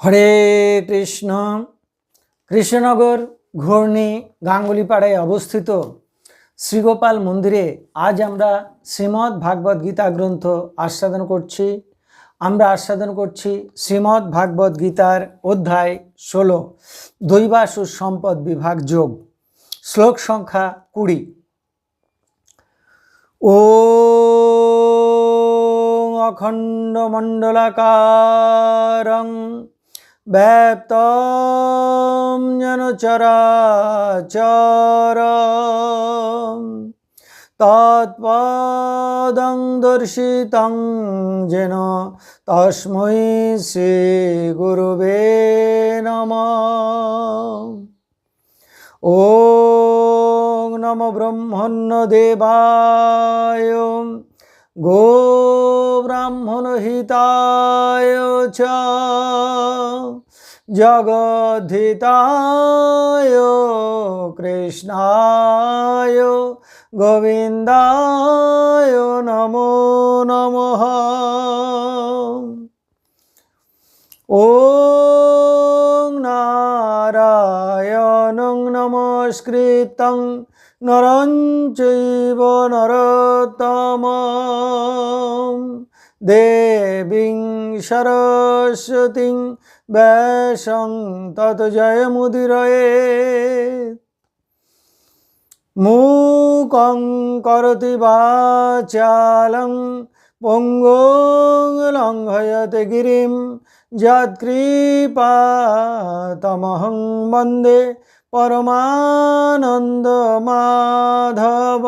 হরে কৃষ্ণ। কৃষ্ণনগর ঘূর্ণি গাঙ্গুলিপাড়ায় অবস্থিত শ্রীগোপাল মন্দিরে আজ আমরা শ্রীমদ্ ভাগবত গীতা গ্রন্থ আস্বাদন করছি। আমরা আস্বাদন করছি শ্রীমদ্ ভাগবত গীতার অধ্যায় ষোলো দৈবাসু সম্পদ বিভাগ যোগ, শ্লোক সংখ্যা কুড়ি। ও অখণ্ডমণ্ডলাকারং ব্যপ্তম যেন চরাচর। তৎপদং দর্শিতং যেন তস্মৈ শ্রী গুরুবে নম। ও নম ব্রহ্মণ্য দেবায়, গো ব্রাহ্মণ হিতায় চ। জগদ্ধিতায় কৃষ্ণায় গোবিন্দায় নমো নমঃ। ও নারায়ণং নমস্কৃতং নরঞ্চৈব নরতম দেবীং সরস্বতী ব্যাসং তত জয় মুদিরয়ে। মুকং করতি বাচালং পঙ্গলঙ্ঘয়তে গিরিম যৎকৃপা তমহং বন্দে পরমানন্দ মাধব।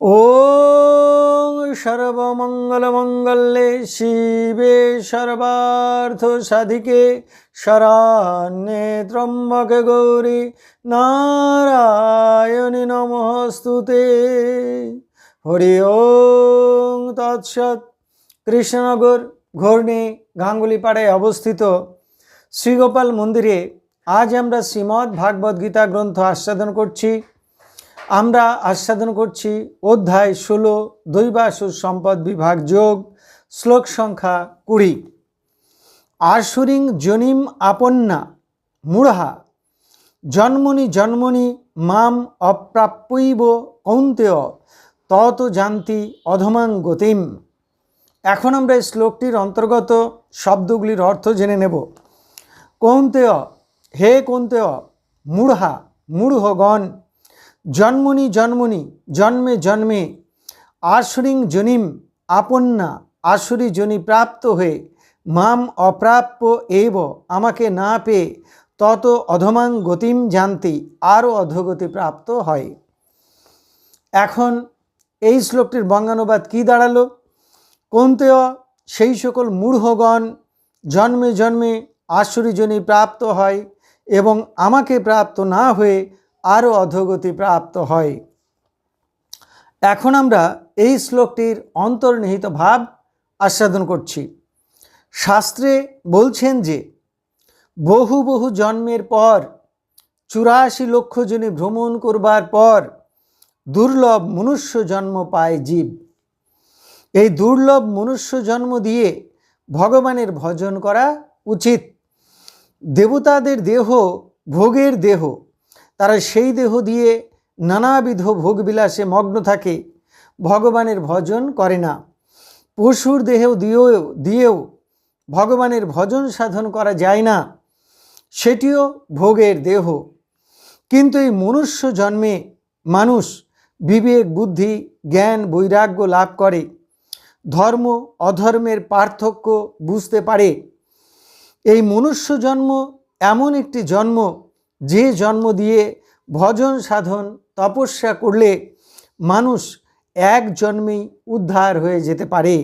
ॐ सर्वमङ्गलमङ्गले शिवे सर्वार्थसाधिके शरण्ये त्र्यम्बके गौरी नारायणि नमस्तु ते হরি ওং তৎসৎ কৃষ্ণনগর ঘূর্ণি গাঙ্গুলিপাড়ায় অবস্থিত শ্রীগোপাল মন্দিরে আজ আমরা শ্রীমদ্ ভাগবত গীতা গ্রন্থ আস্বাদন করছি আমরা আস্বাদন করছি অধ্যায় ষোলো, দৈবাসুর সম্পদ বিভাগ যোগ, শ্লোক সংখ্যা কুড়ি। আশুরিং জনিম আপন্না, মূঢ়া। জন্মনি জন্মনি মাম অপ্রাপ্যইব কৌন্তেয়, তত জানতি অধমাং গতিম। এখন আমরা এই শ্লোকটির অন্তর্গত শব্দগুলির অর্থ জেনে নেব। কৌন্তেয়, হে কৌন্তেয়, মূঢ়া, মূঢ়গণ জন্মনি জন্মনি, জন্মে জন্মে। আশুরিং জনিম আপন্না, আশুরি জনি প্রাপ্ত হয়ে, মাম অপ্রাপ্য এব, আমাকে না পেয়ে, তত অধমাং গতিম জানতি আরও অধোগতি প্রাপ্ত হয়। এখন এই শ্লোকটির বঙ্গানুবাদ কি দাঁড়াল? কৌন্তেয়, সেই সকল মূঢ়গণ জন্মে জন্মে আশুরিজনী প্রাপ্ত হয় এবং আমাকে প্রাপ্ত না হয়ে আরও অধোগতি প্রাপ্ত হয়। এখন আমরা এই শ্লোকটির অন্তর্নিহিত ভাব আস্বাদন করছি। শাস্ত্রে বলছেন যে, বহু বহু জন্মের পর, চুরাশি লক্ষ জনে ভ্রমণ করবার পর, দুর্লভ মনুষ্য জন্ম পায় জীব। এই দুর্লভ মনুষ্য জন্ম দিয়ে ভগবানের ভজন করা উচিত। দেবতাদের দেহ ভোগের দেহ। তারা সেই দেহ দিয়ে নানাবিধ ভোগবিলাসে মগ্ন থাকে, ভগবানের ভজন করে না। পশুর দেহ দিয়েও দিয়েও ভগবানের ভজন সাধন করা যায় না। সেটিও ভোগের দেহ। কিন্তু এই মনুষ্য জন্মে মানুষ বিবেক, বুদ্ধি, জ্ঞান, বৈরাগ্য লাভ করে। ধর্ম, অধর্মের পার্থক্য বুঝতে পারে। এই মনুষ্য জন্ম এমন একটি জন্ম যে জন্ম দিয়ে ভজন সাধন, তপস্যা করলে মানুষ এক জন্মেই উদ্ধার হয়ে যেতে পারে।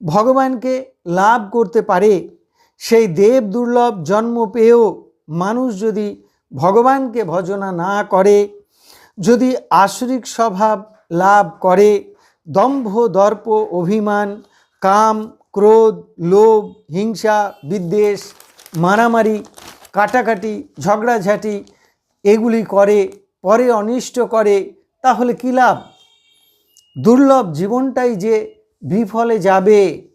ভগবানকে লাভ করতে পারে। সেই দেব দুর্লভ জন্ম পেয়েও মানুষ যদি ভগবানকে ভজনা না করে, যদি আসরিক স্বভাব লাভ করে, দম্ভ, দর্প, অভিমান, কাম, ক্রোধ, লোভ, হিংসা, বিদ্বেষ, মারামারি কাটাকাটি, ঝগড়াঝাটি এগুলি করে, পরে অনিষ্ট করে, তাহলে কী লাভ? দুর্লভ জীবনটাই যে বিফলে যাবে,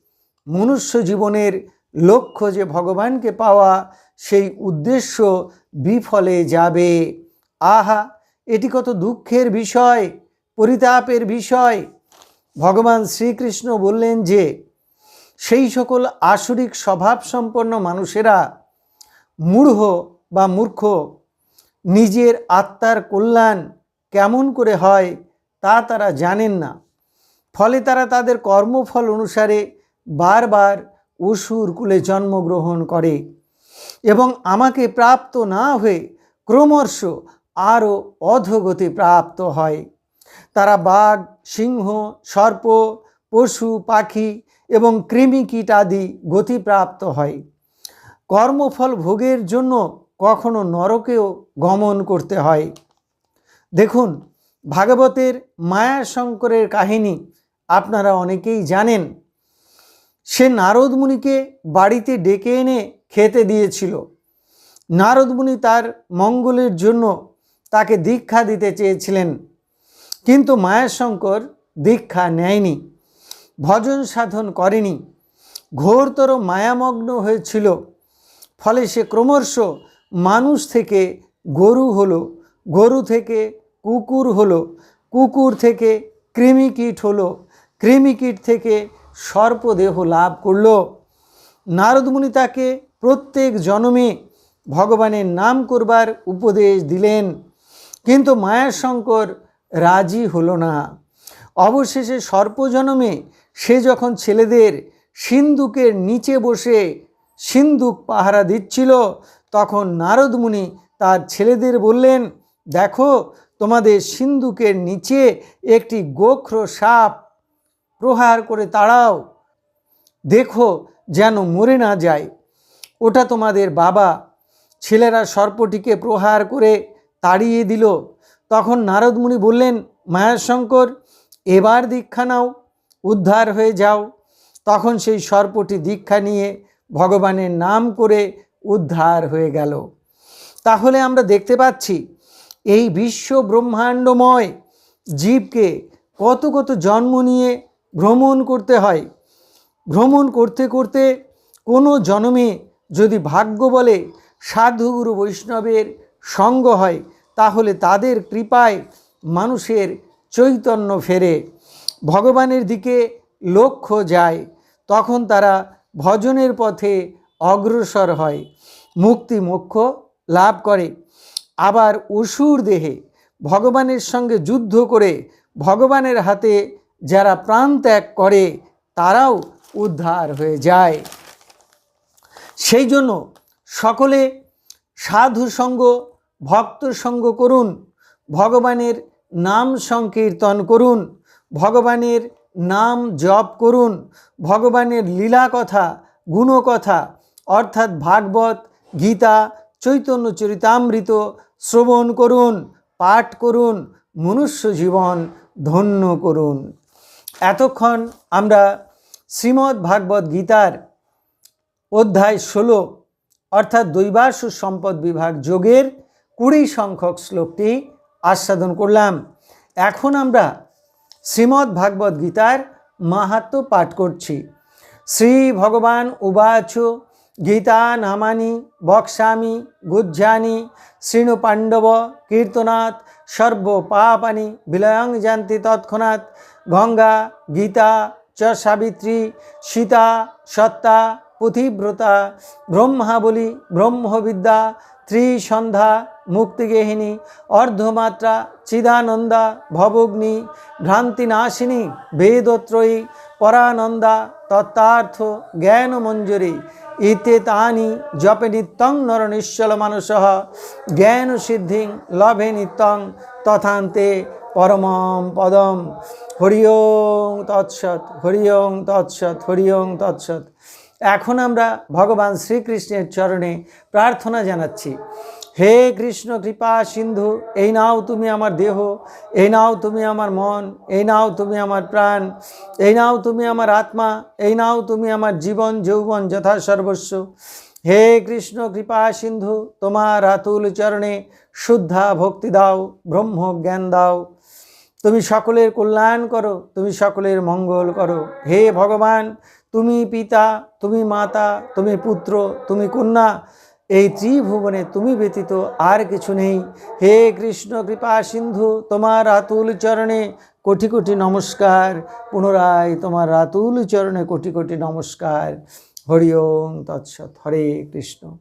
মনুষ্য জীবনের লক্ষ্য যে ভগবানকে পাওয়া, সেই উদ্দেশ্য বিফলে যাবে। আহা, এটি কত দুঃখের বিষয়, পরিতাপের বিষয়। ভগবান শ্রীকৃষ্ণ বললেন যে, সেই সকল আসরিক স্বভাব সম্পন্ন মানুষেরা মূঢ় বা মূর্খ, নিজের আত্মার কল্যাণ কেমন করে হয় তা তারা জানেন না। ফলে তারা তাদের কর্মফল অনুসারে বারবার অসুর কুলে জন্মগ্রহণ করে এবং আমাকে প্রাপ্ত না হয়ে ক্রমশ আরও অধগতি প্রাপ্ত হয়। তারা বাঘ, সিংহ, সর্প, পশু, পাখি এবং কৃমিকীট আদি গতিপ্রাপ্ত হয়। কর্মফল ভোগের জন্য কখনো নরকেও গমন করতে হয়। দেখুন, ভাগবতের মায়াশঙ্করের কাহিনী আপনারা অনেকেই জানেন। সে নারদ মুনিকে বাড়িতে ডেকে এনে খেতে দিয়েছিল। নারদ মুনি তার মঙ্গলের জন্য তাকে দীক্ষা দিতে চেয়েছিলেন, কিন্তু মায়াশঙ্কর দীক্ষা নেয়নি, ভজন সাধন করেনি। ঘোরতর মায়ামগ্ন হয়েছিল। ফলে সে ক্রমশ মানুষ থেকে গরু হলো, গরু থেকে কুকুর হলো, কুকুর থেকে কৃমিকীট হলো, কৃমিকীট থেকে সর্পদেহ লাভ করল। নারদমুনি তাকে প্রত্যেক জন্মে ভগবানের নাম করবার উপদেশ দিলেন, কিন্তু মায়াশঙ্কর রাজি হলো না। অবশেষে সর্পজনমে সে যখন ছেলেদের সিন্ধুকের নিচে বসে সিন্দুক পাহারা দিচ্ছিল। তখন নারদমুনি তার ছেলেদের বললেন, দেখো, তোমাদের সিন্দুকের নিচে একটি গোখ্র সাপ প্রহার করে তাড়াও। দেখো যেন মরে না যায়। ওটা তোমাদের বাবা। ছেলেরা সর্পটিকে প্রহার করে তাড়িয়ে দিল। তখন নারদমুনি বললেন, মায়াশঙ্কর, এবার দীক্ষা নাও। উদ্ধার হয়ে যাও। তখন সেই সর্পটি দীক্ষা নিয়ে ভগবানের নাম করে উদ্ধার হয়ে গেল। তাহলে আমরা দেখতে পাচ্ছি, এই বিশ্ব ব্রহ্মাণ্ডময় জীবকে কত কত জন্ম নিয়ে ভ্রমণ করতে হয়। ভ্রমণ করতে করতে কোনো জন্মে যদি ভাগ্য বলে সাধুগুরু বৈষ্ণবের সঙ্গ হয়, তাহলে তাদের কৃপায় মানুষের চৈতন্য ফেরে। ভগবানের দিকে লক্ষ্য যায়, তখন তারা ভজনের পথে অগ্রসর হয়, মুক্তি মোক্ষ লাভ করে। আবার অসুর দেহে ভগবানের সঙ্গে যুদ্ধ করে ভগবানের হাতে যারা প্রাণ ত্যাগ করে, তারাও উদ্ধার হয়ে যায়। সেই জন্য সকলে সাধু সঙ্গ, ভক্ত সঙ্গ করুন, ভগবানের নাম সংকীর্তন করুন, ভগবানের নাম জপ করুন। ভগবানের লীলা কথা গুণকথা অর্থাৎ ভাগবত, গীতা, চৈতন্য চরিতামৃত শ্রবণ করুন, পাঠ করুন, মনুষ্য জীবন ধন্য করুন। এতক্ষণ আমরা শ্রীমদ্ ভাগবত গীতার অধ্যায় ষোলো, অর্থাৎ দৈবাসু সম্পদ বিভাগ যোগের কুড়ি সংখ্যক শ্লোকটি আস্বাদন করলাম। এখন আমরা শ্রীমদ্ ভাগবত গীতার মাহাত্ম পাঠ করছি। শ্রী ভগবান উবাচ, গীতা নামানি, বক্সামি, গুজ্জানি শৃণু পাণ্ডব, কীর্তনাথ সর্ব পাপানি বিলয়ং জানতি তৎক্ষণাৎ, গঙ্গা, গীতা, চ সাবিত্রী, সীতা, সত্তা পুথিব্রতা, ব্রহ্মাবলী, ব্রহ্মবিদ্যা, ত্রিসন্ধ্যা মুক্তিগেহিনী অর্ধমাত্রা, চিদানন্দা, ভবগ্নি, ভ্রান্তিনাশিনী, বেদত্রয়ী, পরানন্দা, তত্ত্বার্থ, জ্ঞানমঞ্জুরি ইতে তানি জপে নিত্যং নর নিশ্চল মানুষ জ্ঞান সিদ্ধিং লভে নিত্যং তথান্তে পরমম পদম। হরি তৎসৎ হরি তৎসৎ হরি তৎসৎ। এখন আমরা ভগবান শ্রীকৃষ্ণের চরণে প্রার্থনা জানাচ্ছি। হে কৃষ্ণ কৃপা সিন্ধু, এই নাও তুমি আমার দেহ, এই নাও তুমি আমার মন, এই নাও তুমি আমার প্রাণ, এই নাও তুমি আমার আত্মা, এই নাও তুমি আমার জীবন, যৌবন যথা সর্বস্ব। হে কৃষ্ণ কৃপা সিন্ধু, তোমার আতুল চরণে শুদ্ধা ভক্তি দাও, ব্রহ্ম জ্ঞান দাও। তুমি সকলের কল্যাণ করো, তুমি সকলের মঙ্গল করো। হে ভগবান তুমি পিতা, তুমি মাতা, তুমি পুত্র, তুমি কন্যা, এই ত্রিভুবনে তুমি ব্যতীত আর কিছু নেই। হে কৃষ্ণ, কৃপা সিন্ধু, তোমার আতুল চরণে কোটি কোটি নমস্কার। পুনরায় তোমার আতুল চরণে কোটি কোটি নমস্কার। হরিওম তৎসৎ। হরে কৃষ্ণ।